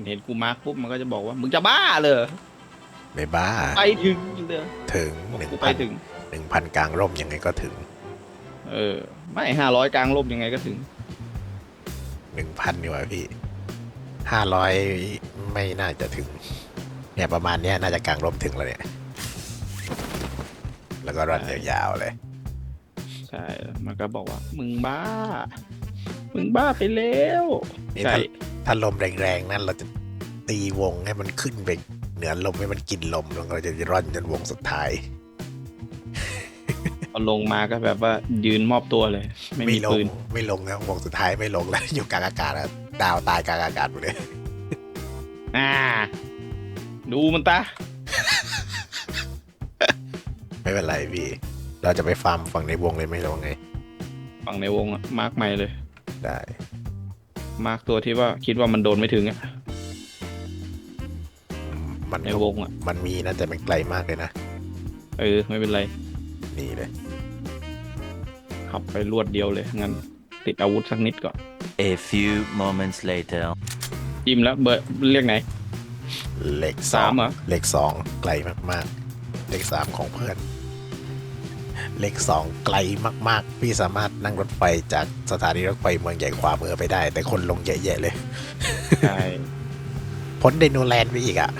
มันเห็นกูมาร์กปุ๊บมันก็จะบอกว่า มึงจะบ้าเลยไม่บ้า ไปถึงเลยถึงหนึ่งกูไปพันถึง หนึ่งพันกลางร่มยังไงก็ถึงเออ ไม่ห้าร้อยกลางลบยังไงก็ถึง หนึ่งพันดีกว่าพี่ห้าร้อยไม่น่าจะถึง เนี่ยประมาณเนี้ยน่าจะกลางร่มถึงแล้วเนี่ย แล้วก็รันยาวๆเลย ใช่ มันก็บอกว่า มึงบ้า มึงบ้าไปแล้วนี่ใช่ถ้า ถ้าลมแรงๆ นั่นเราจะตีวงให้มันขึ้นไปเหนือลมให้มันกินลมแล้วเราจะร่อนจนวงสุดท้ายพอลงมาก็แบบว่ายืนมอบตัวเลย ไม่มีลงปืนไม่ลงนะวงสุดท้ายไม่ลงแล้ว อยู่กลางอากาศแล้วดาวตายกลางอากาศหมดเลย อ่า ดูมันตา ไม่เป็นไรพี่ เราจะไปฟาร์มฝั่งในวงเลยไหม่ลงไง ฝั่งในวงอะมาร์กใหม่เลย ได้ มาร์กตัวที่ว่าคิดว่ามันโดนไม่ถึงอะมันในก็วงอะมันมีนะแต่มันไกลมากเลยนะ เออ ไม่เป็นไร นี่เลย ขับไปรวดเดียวเลย งั้น ติดอาวุธสักนิดก่อน A few moments later. จิ้มแล้วเบอร์เรียกไหน เลขสสาอมงเหรอ เลขสองไกลมากๆ เลขสามของเพื่อน เลขสองไกลมากๆ พี่สามารถนั่งรถไฟจากสถานีรถไฟเมืองใหญ่ขวามือไปได้ แต่คนลงเยอะแยะเลย ใช่ พ้นไดโนแลนด์ไปอีกอะ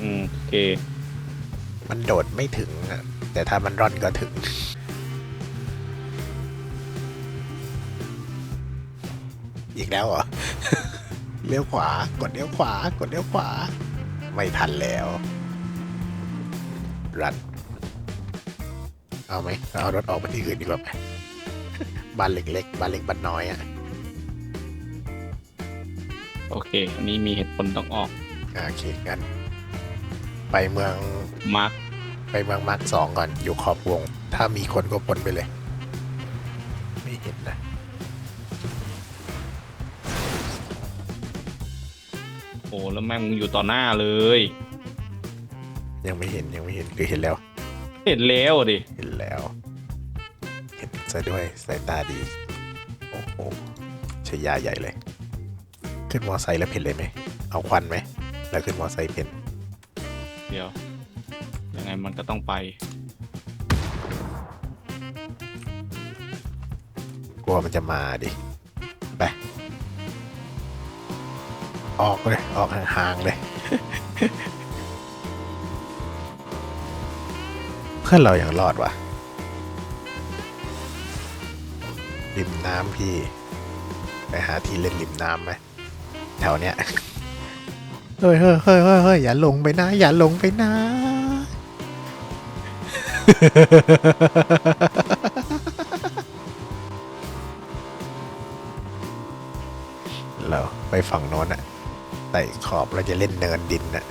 อืมโอเค มันโดดไม่ถึงอะแต่ถ้ามันร่อนก็ถึง อีกแล้วเหรอ เลี้ยวขวากดเลี้ยวขวากดเลี้ยวขวา ไม่ทันแล้ว รัน เอาไหมเอารถออกไปที่อื่นดีกว่าไหมบ้านเล็กๆบ้านเล็กบ้านน้อยอะโอเค อันนี้มีเหตุผลต้องออกอะโอเคงั้นไปเมืองมาร์กไปเมืองมาร์คสองก่อน อยู่ขอบวง ถ้ามีคนก็พ้นไปเลย ไม่เห็นนะ โอ้แล้วแม่งมึงอยู่ต่อหน้าเลย ยังไม่เห็นยังไม่เห็นคือเห็นแล้ว เห็นแล้วดิ เห็นแล้ว เห็นซะด้วยสายตาดี โอ้โหชยาใหญ่เลย ขึ้นมอไซค์แล้วเพ่นเลยไหม เอาควันไหม แล้วขึ้นมอไซค์เพ่นเดี๋ยว ยังไงมันก็ต้องไป กลัวมันจะมาดิ ไป ออกเลย ออกห่างๆเลย พื่อนเรายัางรอดวะริมน้ำพี่ ไปหาที่เล่นริมน้ำไหมแถวเนี้ยเฮ้ยเฮ้ยเฮ้ยเฮ้ยเฮ้ยอย่าลงไปนะ อย่าลงไปนะ เราไปฝั่งโน้นอะไต่ขอบเราจะเล่นเนินดินอะ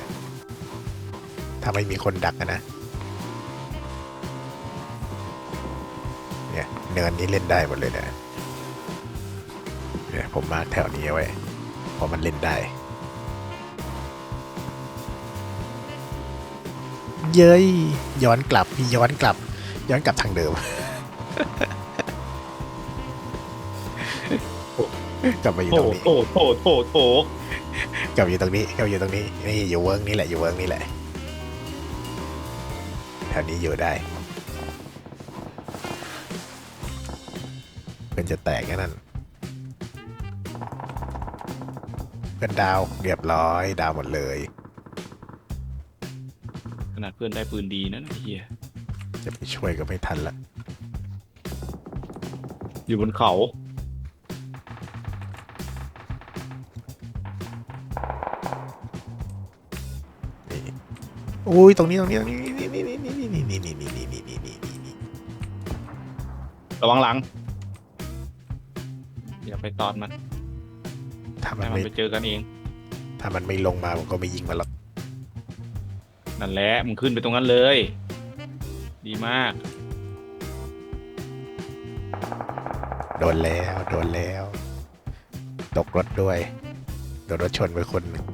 ถ้าไม่มีคนดักอะนะ เนี่ยเนินนี้เล่นได้หมดเลยนะเนี่ยผมมาร์คแถวนี้เอาไว้เพราะมันเล่นได้ เย้ยย้อนกลับพี่ย้อนกลับ ย้อนกลับทางเดิม กลับมาอยู่โถตรงนี้ โถโถโถโถกลับอยู่ตรงนี้กลับอยู่ตรงนี้นี่อยู่เวิร์กนี่แหละอยู่เวิร์กนี่แหละแถวนี้อยู่ได้ เพื่อนจะแตกแค่นั้นเพื่อนดาวเรียบร้อย ดาวหมดเลย ขนาดเพื่อนได้ปืนดีนะไอ้เฮียจะไปช่วยก็ไม่ทันละอยู่บนเขา นี่อุ้ยตรงนี้ตรงนี้ตรงนี้นี่นี่นี่นี่นี่นี่นี่นี่นี่นี่นี่นี่นี่ระวังหลัง อย่าไปตอดมันถ้ามันให้มันไม่ไปเจอกันเอง ถ้ามันไม่ลงมาผมก็ไม่ยิงมันหรอกนั่นแหละมึงขึ้นไปตรงนั้นเลย ดีมาก โดนแล้วโดนแล้ว ตกรถด้วยโดนรถชนไปคนหนึ่ง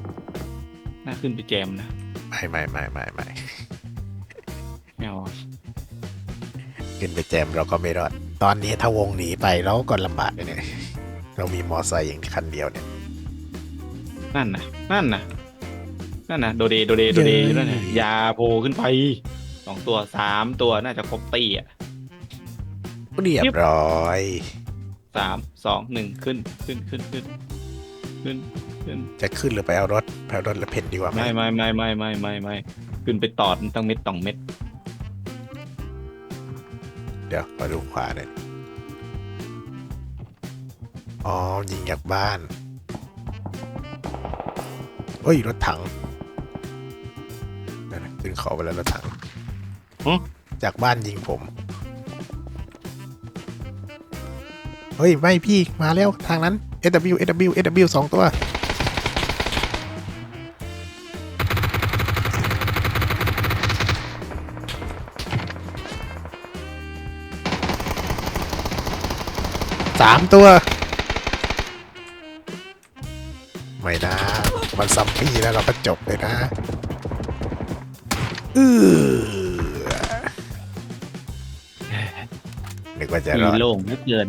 น่าขึ้นไปแจมนะไม่ไม่ไม่ไม่ไม่ไม่เอาขึ้นไปแจมเราก็ไม่รอด ตอนนี้ถ้าวงหนีไปเราก็ลำบากเลยเนี่ย เรามีมอไซค์อย่างคันเดียวเนี่ย นั่นน่ะนั่นน่ะนั่นน่ะโดเดโดเดโดเดอยู่นั่นน่ะยาโผล่ขึ้นไปสองตัวสามตัวน่าจะครบตีอะเรียบร้อยสามสองหนึ่งขึ้นขึ้นขึ้นขึ้นขึ้นขึ้น จะขึ้นหรือไปเอารถไปเอารถแล้วเพ่นดีกว่าไหมไม่ไม่ไม่ไม่ไม่ไม่ไม่ขึ้นไปตอดตั้งเม็ดสองเม็ด เดี๋ยวมาดูขวาหน่อย อ๋อยิงจากบ้าน เฮ้ย รถถังนั่นน่ะขึ้นเขาไปแล้วรถถังฮะจากบ้านยิงผม เฮ้ย ไม่พี่มาแล้วทางนั้น SW SW SW สองตัว สามตัว ไม่นะ มันซัมปี้แล้วเราก็จบเลยนะเออนึกว่าจะรอดโล่งเหลือเกิน